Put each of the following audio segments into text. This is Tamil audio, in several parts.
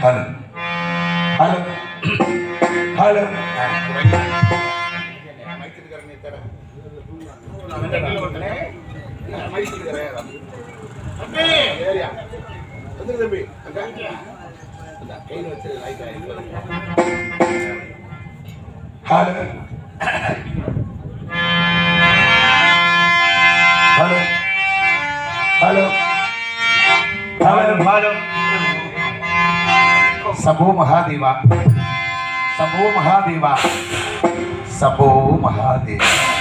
ஹலோ ஹலோ ஹலோ தம்பி கையில் வச்சு hello hello hello Shambho Mahadeva Shambho Mahadeva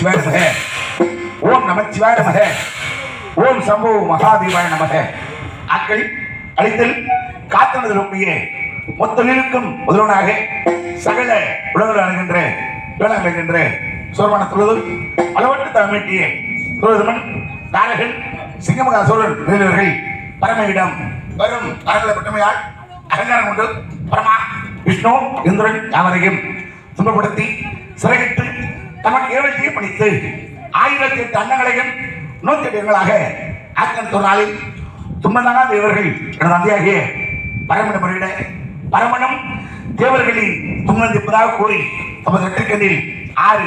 நமச்சிவாய நமக. ஓம் நமச்சிவாய நமக. ஓம் சம்போ மகாதேவாய நமக. ஆட்கள் அழித்தல் காத்தனதலுடைய மொத்தலிருக்கும் முதல்வனாக சகல உலகில் அணுகின்ற வேளாண் இருக்கின்ற சோர்மான தொழுது அளவற்ற தமிழ்த்திய தொழுதுமன் நாரகன் சிங்கமகா சோழன் நிறைவர்கள் பரமையிடம் வரும் அரங்கல பட்டமையால் அகங்காரம் கொண்டு பரமா விஷ்ணு இந்திரன் யாவரையும் துன்பப்படுத்தி சிறகிட்டு தமக்கு ஏவல் படித்து ஆயிரத்தி எட்டு அன்னங்களையும் நூத்தி எட்டுகளாக எண்களாக ஆக்கன் நாளில் தும்மனாக தேவர்கள் எனது அந்தியாகிய பரமணம் முறையிட பரமணம் தேவர்களின் தும்மந்திப்பதாக கூறி தமது வெற்றிக்கண்ணில் ஆறு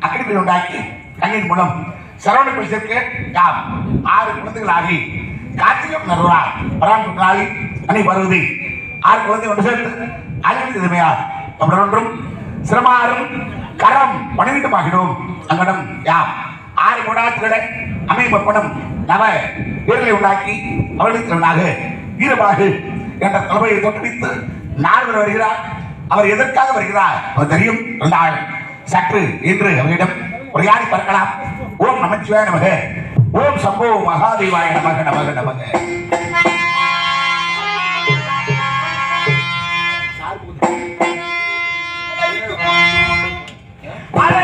அக்கடிப்பில் உண்டாக்கி கண்ணின் மூலம் சரவண பரிசிற்கு யாம் ஆறு குழந்தைகளாகி கார்த்திகம் நடுவார் பராமரி நாளில் அணை வருவதை ஆறு குழந்தை ஒன்று சேர்த்து அழிவு திறமையார் தமிழொன்றும் சிரமாரும் கரம் பணிவிட்டுமாகினோம் அங்கடம் யாம் ஆறு மூடாத்துகளை அமைப்பப்படும் நவ வீரர்களை உண்டாக்கி அவர்களுக்கு வீரபாகு என்ற தலைமையை தோற்றுவித்து நார்வர் வருகிறார். அவர் எதற்காக வருகிறார்? அவர் தெரியும். இருந்தால் சற்று என்று அவரிடம் உரையாடி பார்க்கலாம் ஓம் நமச்சிவாய நமக. ஓம் சம்போ மகாதேவாய நமக நமக நமக. அழகிற்கு para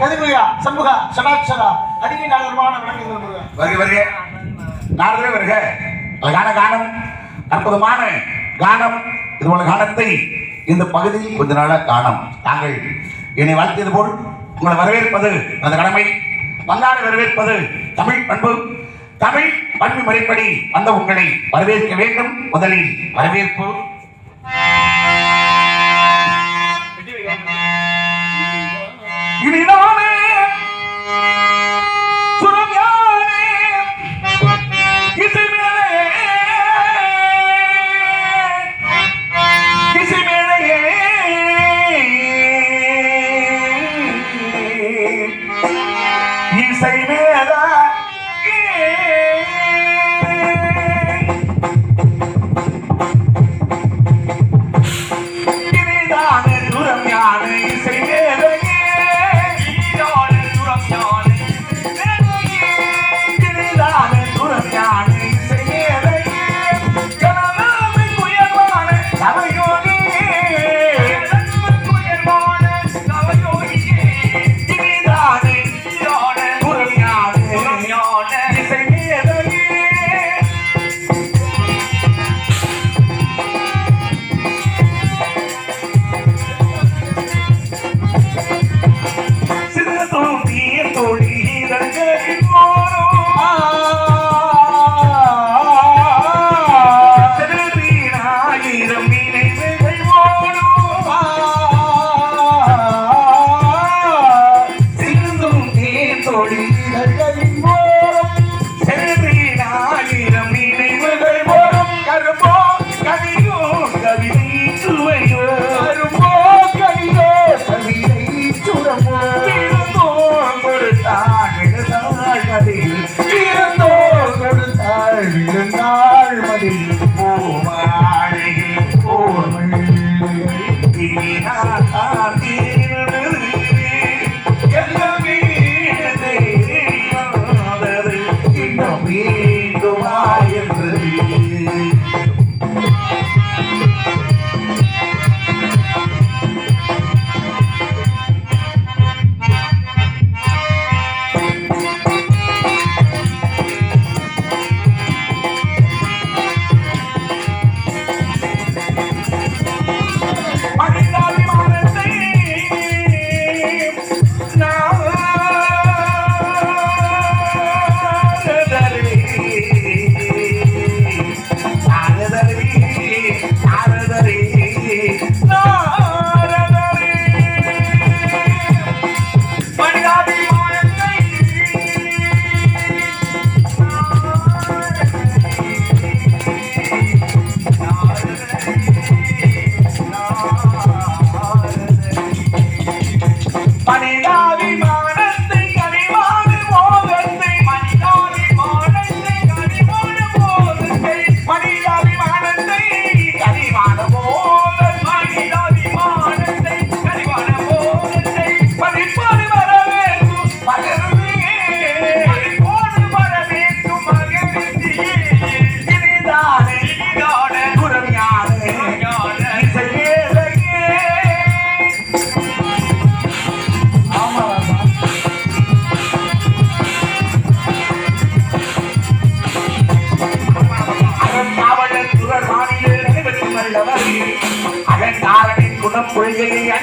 கடம்பா சண்முகா சடாட்சரா அடிமை நகரமான விளங்குகிறது வருக வருக. வருக. அழகான கானம் அற்புதமான கானம் இது போல கானத்தை இந்த பகுதியில் கொஞ்ச நாளாக காணும். தாங்கள் என்னை வாழ்த்தியது போல் உங்களை வரவேற்பது அந்த கடமை. வந்தாரை வரவேற்பது தமிழ் பண்பு. தமிழ் பண்பு முறைப்படி வந்த உங்களை வரவேற்க வேண்டும். முதலில் வரவேற்பு. சுரம் சுரம்யானே இசைமேலையே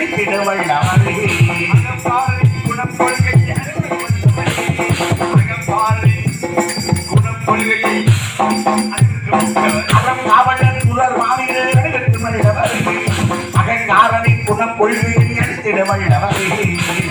கொள்கையை அனுப்பிட வல்லவரே. அகங்காரனின் குணம் கொள்கையை அனுப்பிட வல்லவரே.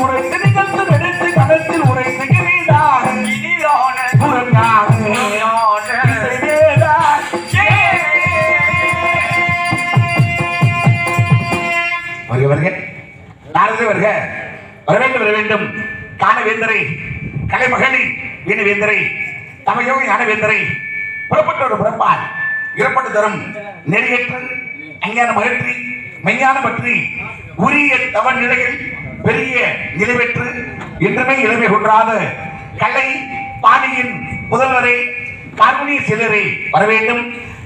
உரைத்து நிகழ்ந்து வெடித்து கணத்தில் உரைத்து கிரீடான இனிதான வருக வருக. நாரதே வருக. வர வேண்டும் வர வேண்டும். காண வேந்தரை கலைமகளி வீண வேந்தரை தமையோகி ஞான புறப்பட்ட ஒரு புறப்பால் இறப்பட்டு தரும் நெறியற்று அஞ்ஞான மகற்றி மெய்ஞான பற்றி உரிய தவ நிலையில் பெரிய நிலைபெற்று என்றுமே இளமை கொன்றாத கலை பாணியின் முதல்வரை கார்முனிய சிலரை வர வேண்டும்.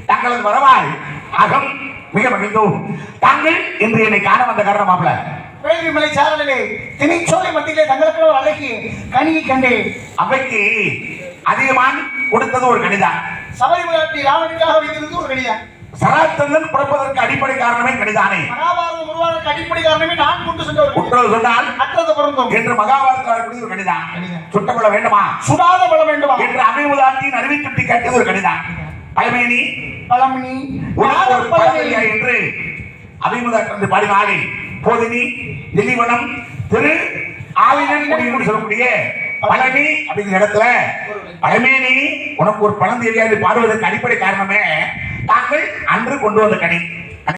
தங்களது வரவால் அகம் மிக மகிழ்ந்தோம். தாங்கள் இன்று என்னை காண வந்த காரணமாப்ல வேள்விமலை சாரலிலே திணைச்சோலை மத்தியிலே தங்களுக்கு ஒரு அழகி கனியை கண்டேன். அவைக்கு அதிகமான் கொடுத்தது ஒரு கணிதான் சபரிமலை ராமனுக்காக வைத்திருந்தது ஒரு கடிதான் சராத்தந்தன் பிறப்பதற்கு அடிப்படை காரணமே கணிதானே மகாபாரதம் உருவான அடிப்படை காரணமே நான் கொண்டு சென்ற ஒரு உற்றவு சொன்னால் அற்றது பொருந்தும். என்று மகாபாரதத்தில் வரக்கூடிய ஒரு கணிதான் கணிதான். சுட்டப்பட வேண்டுமா? சுடாத பல வேண்டுமா? என்று அபிமுதாட்டியின் அறிவை சுட்டி காட்டியது ஒரு கணிதான் பழமேனி? பழமணி உனக்கு ஒரு பழமணி பழமையா என்று அபிமுதாட்டி பாடினாலே போதினி நெல்லிவனம் திரு ஆவினன் முடிவு சொல்லக்கூடிய பழனி அப்படிங்கிற இடத்துல பழமேனி உனக்கு ஒரு பழம் தெரியாது பாடுவதற்கு அடிப்படை காரணமே தாங்கள் அன்று கொண்டு வந்த கனி.